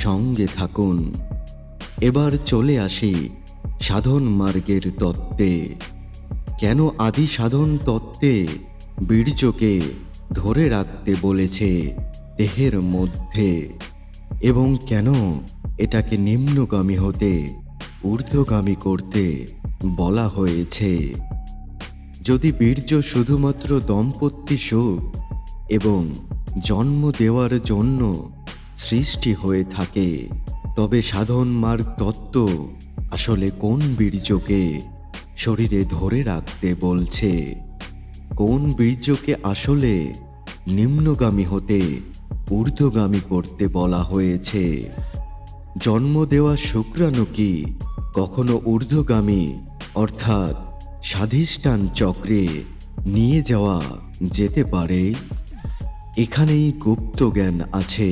সঙ্গে থাকুন। এবার চলে আসি সাধন মার্গের তত্ত্বে। কেন আদি সাধন তত্ত্বে বীর্যকে ধরে রাখতে বলেছে দেহের মধ্যে? এবং কেন এটাকে নিম্নগামী হতে, ঊর্ধ্বগামী করতে বলা হয়েছে? যদি বীর্য শুধুমাত্র দম্পতি সুখ এবং জন্ম দেওয়ার জন্য সৃষ্টি হয়ে থাকে। তবে সাধন মার্গ তত্ত্ব আসলে কোন বীর্যকে শরীরে ধরে রাখতে বলছে? কোন বীর্যকে আসলে নিম্নগামী হতে ঊর্ধ্বগামী করতে বলা হয়েছে? জন্ম দেওয়া শুক্রাণু কি কখনো ঊর্ধ্বগামী, অর্থাৎ স্বাধিষ্ঠান চক্রে নিয়ে যাওয়া যেতে পারে? এখানেই গুপ্ত জ্ঞান আছে।